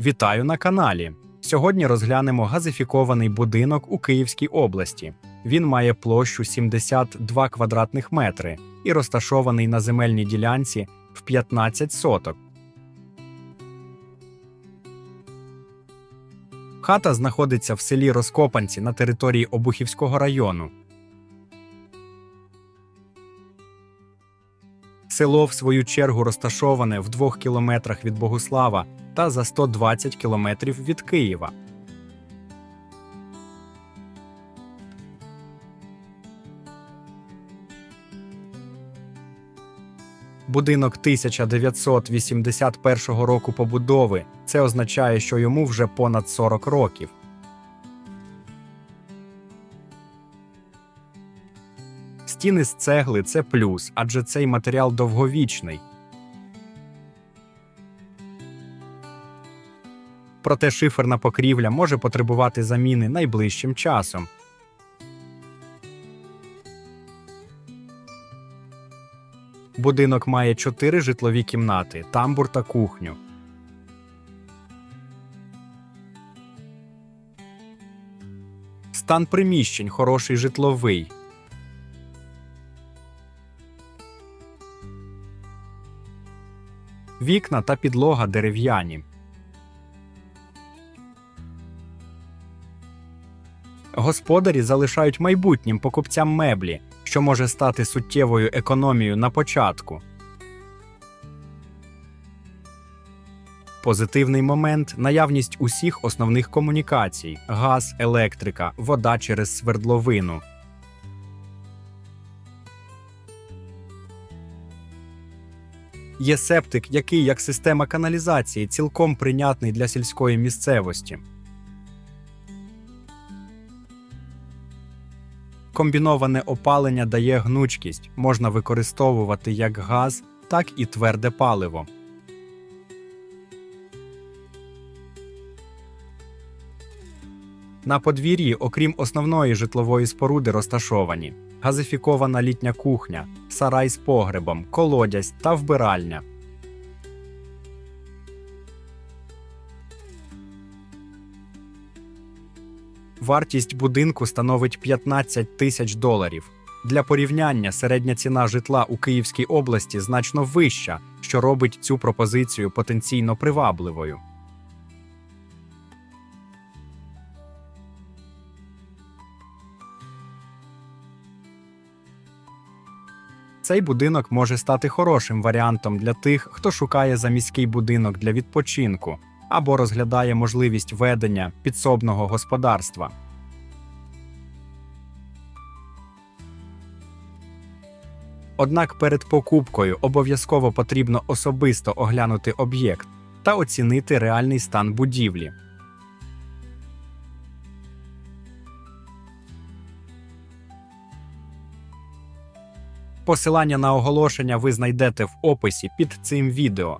Вітаю на каналі. Сьогодні розглянемо газифікований будинок у Київській області. Він має площу 72 квадратних метри і розташований на земельній ділянці в 15 соток. Хата знаходиться в селі Розкопанці на території Обухівського району. Село, в свою чергу, розташоване в двох кілометрах від Богуслава та за 120 кілометрів від Києва. Будинок 1981 року побудови. Це означає, що йому вже понад 40 років. Стіни з цегли це плюс, адже цей матеріал довговічний. Проте шиферна покрівля може потребувати заміни найближчим часом. Будинок має чотири житлові кімнати, тамбур та кухню. Стан приміщень хороший житловий. Вікна та підлога дерев'яні. Господарі залишають майбутнім покупцям меблі, що може стати суттєвою економією на початку. Позитивний момент наявність усіх основних комунікацій: газ, електрика, вода через свердловину. Є септик, який, як система каналізації, цілком прийнятний для сільської місцевості. Комбіноване опалення дає гнучкість, можна використовувати як газ, так і тверде паливо. На подвір'ї, окрім основної житлової споруди, розташовані газифікована літня кухня, сарай з погребом, колодязь та вбиральня. Вартість будинку становить 15 тисяч доларів. Для порівняння середня ціна житла у Київській області значно вища, що робить цю пропозицію потенційно привабливою. Цей будинок може стати хорошим варіантом для тих, хто шукає заміський будинок для відпочинку або розглядає можливість ведення підсобного господарства. Однак перед покупкою обов'язково потрібно особисто оглянути об'єкт та оцінити реальний стан будівлі. Посилання на оголошення ви знайдете в описі під цим відео.